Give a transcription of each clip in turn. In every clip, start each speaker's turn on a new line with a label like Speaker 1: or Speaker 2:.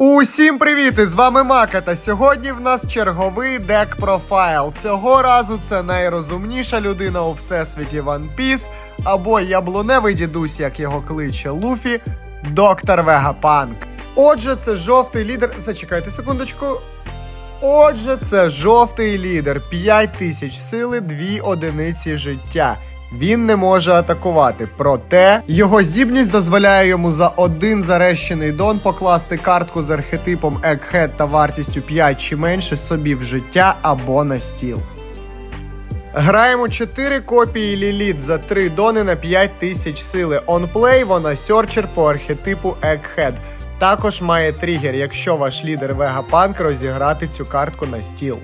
Speaker 1: Усім привіт! З вами Мака. Та сьогодні в нас черговий дек профайл. Цього разу це найрозумніша людина у всесвіті One Piece, або яблуневий дідусь, як його кличе Луфі, доктор Вегапанк. Отже, це жовтий лідер. Зачекайте секундочку. Отже, це жовтий лідер, 5 тисяч сили, 2 одиниці життя. Він не може атакувати, проте його здібність дозволяє йому за один зарещений дон покласти картку з архетипом Egghead та вартістю 5 чи менше собі в життя або на стіл. Граємо 4 копії Ліліт за 3 дони на 5 тисяч сили. Онплей вона сьорчер по архетипу Egghead. Також має тригер, якщо ваш лідер Вегапанк розіграти цю картку на стіл.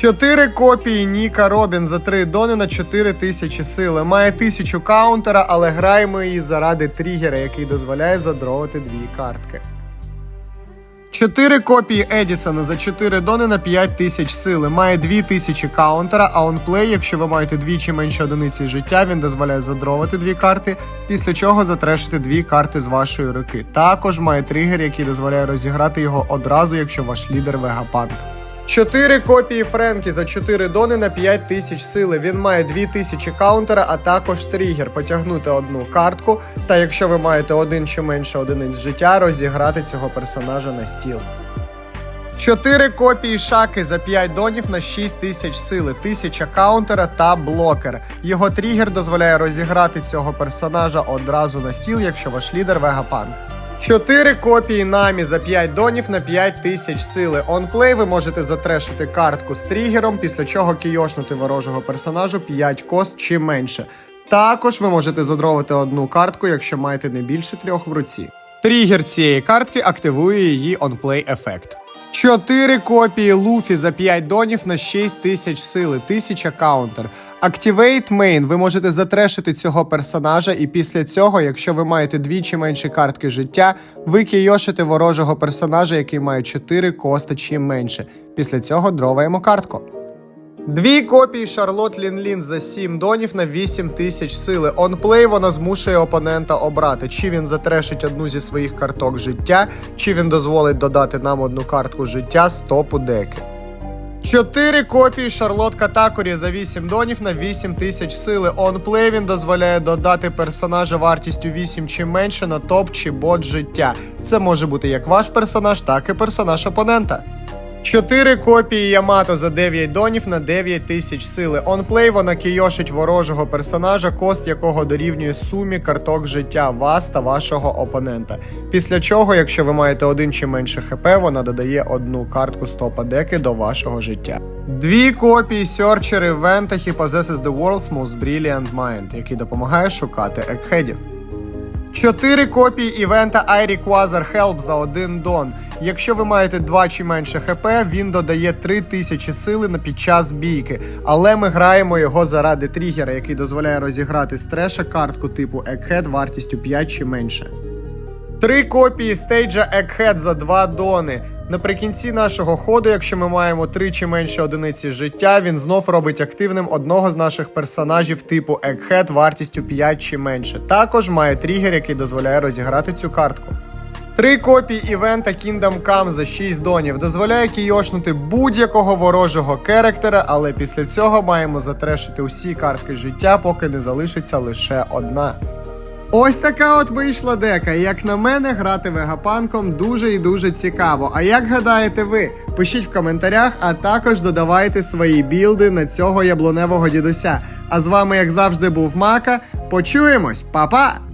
Speaker 1: Чотири копії Ніка Робін за 3 дони на 4 тисячі сили. Має тисячу каунтера, але граємо її заради тригера, який дозволяє задровити дві картки. Чотири копії Едісона за 4 дони на 5 тисяч сили. Має 2 тисячі каунтера, а онплей, якщо ви маєте двічі менше одиниці життя, він дозволяє задровити дві карти, після чого затрешити дві карти з вашої руки. Також має тригер, який дозволяє розіграти його одразу, якщо ваш лідер Вегапанк. Чотири копії Френкі за 4 дони на 5 тисяч сили. Він має 2 тисячі каунтера, а також тригер потягнути одну картку. Та якщо ви маєте один чи менше одиниць життя, розіграти цього персонажа на стіл. Чотири копії шаки за 5 донів на 6 тисяч сили, 1000 каунтера та блокер. Його тригер дозволяє розіграти цього персонажа одразу на стіл, якщо ваш лідер Вегапанк. Чотири копії намі за 5 донів на 5 тисяч сили. Онплей ви можете затрешити картку з тригером, після чого кіошнути ворожого персонажу 5 кост чи менше. Також ви можете задровити одну картку, якщо маєте не більше трьох в руці. Тригер цієї картки активує її онплей ефект. Чотири копії Луфі за 5 донів на 6 тисяч сили, 1000 каунтер. Activate Main. Ви можете затрешити цього персонажа, і після цього, якщо ви маєте дві чи менші картки життя, ви кійошите ворожого персонажа, який має 4 кости чи менше. Після цього дроваємо картку. Дві копії Шарлот Лін-Лін за 7 донів на 8 тисяч сили. Онплей вона змушує опонента обрати, чи він затрешить одну зі своїх карток життя, чи він дозволить додати нам одну картку життя з топу деки. Чотири копії Шарлот Катакурі за 8 донів на 8 тисяч сили. Онплей він дозволяє додати персонажа вартістю 8 чи менше на топ чи бот життя. Це може бути як ваш персонаж, так і персонаж опонента. Чотири копії Ямато за 9 донів на 9 тисяч сили. Онплей вона кійошить ворожого персонажа, кост якого дорівнює сумі карток життя вас та вашого опонента. Після чого, якщо ви маєте один чи менше хп, вона додає одну картку стопа деки до вашого життя. Дві копії Searcher івента He possesses the world's most brilliant mind, який допомагає шукати екхедів. Чотири копії івента I Require Help за один дон. Якщо ви маєте 2 чи менше хп, він додає 3000 сили на під час бійки. Але ми граємо його заради тригера, який дозволяє розіграти з треша картку типу Egghead вартістю 5 чи менше. Три копії стейджа Egghead за 2 дони. Наприкінці нашого ходу, якщо ми маємо 3 чи менше одиниці життя, він знов робить активним одного з наших персонажів типу Egghead вартістю 5 чи менше. Також має тригер, який дозволяє розіграти цю картку. Три копії івента Kingdom Come за 6 донів дозволяє кійошнути будь-якого ворожого керектера, але після цього маємо затрешити усі картки життя, поки не залишиться лише одна. Ось така от вийшла дека. Як на мене, грати вегапанком дуже і дуже цікаво. А як гадаєте ви? Пишіть в коментарях, а також додавайте свої білди на цього яблуневого дідуся. А з вами, як завжди, був Мака. Почуємось, Па-па!